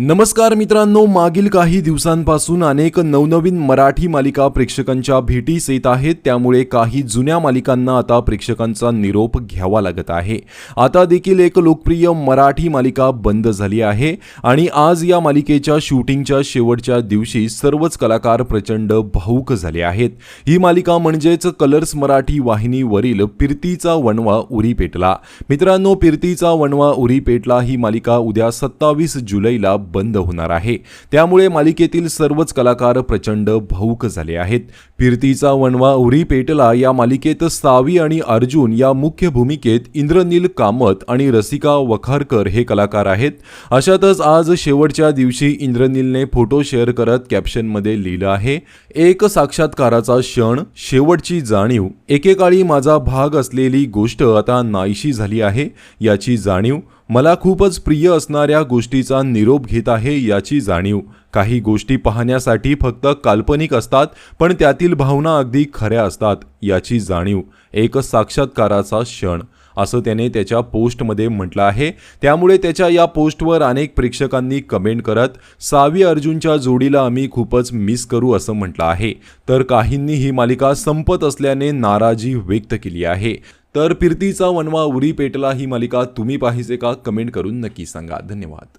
नमस्कार मित्रांनो मागील काही दिवसांपासून अनेक नवनवीन मराठी मालिका प्रेक्षकांच्या भेटीस येत आहेत. त्यामुळे काही जुन्या मालिकांना आता प्रेक्षकांचा निरोप घ्यावा लागत आहे. आता देखील एक लोकप्रिय मराठी मालिका बंद झाली आहे आणि आज या मालिकेच्या शूटिंगच्या शेवटच्या दिवशी सर्वच कलाकार प्रचंड भाऊक झाले आहेत. ही मालिका म्हणजेच कलर्स मराठी वाहिनीवरील पिरतीचा वणवा उरी पेटला. मित्रांनो पिरतीचा वणवा उरी पेटला ही मालिका उद्या सत्तावीस जुलैला बंद होणार आहे. त्यामुळे मालिकेतील सर्वच कलाकार प्रचंड भाऊक झाले आहेत. फिरतीचा वणवा उरी पेटला या मालिकेत सावी आणि अर्जुन या मुख्य भूमिकेत इंद्रनील कामत आणि रसिका वखारकर हे कलाकार आहेत. अशातच आज शेवटच्या दिवशी इंद्रनीलने फोटो शेअर करत कॅप्शनमध्ये लिहिलं आहे एक साक्षात्काराचा क्षण शेवटची जाणीव एकेकाळी माझा भाग असलेली गोष्ट आता नाहीशी झाली आहे याची जाणीव मला खूपच प्रिय असणाऱ्या गोष्टीचा निरोप घेत आहे याची जाणीव. काही गोष्टी पाहण्यासाठी फक्त काल्पनिक असतात पण त्यातील भावना अगदी खऱ्या असतात याची जाणीव एक साक्षात्काराचा क्षण असं त्याने त्याच्या पोस्टमध्ये म्हटलं आहे. त्यामुळे त्याच्या या पोस्टवर अनेक प्रेक्षकांनी कमेंट करत सावी अर्जुनच्या जोडीला आम्ही खूपच मिस करू असं म्हटलं आहे. तर काहींनी ही मालिका संपत असल्याने नाराजी व्यक्त केली आहे. तर फिरतीचा वनवा उरी पेटला ही मालिका तुम्ही पाहिजे का? कमेंट करून नक्की सांगा. धन्यवाद.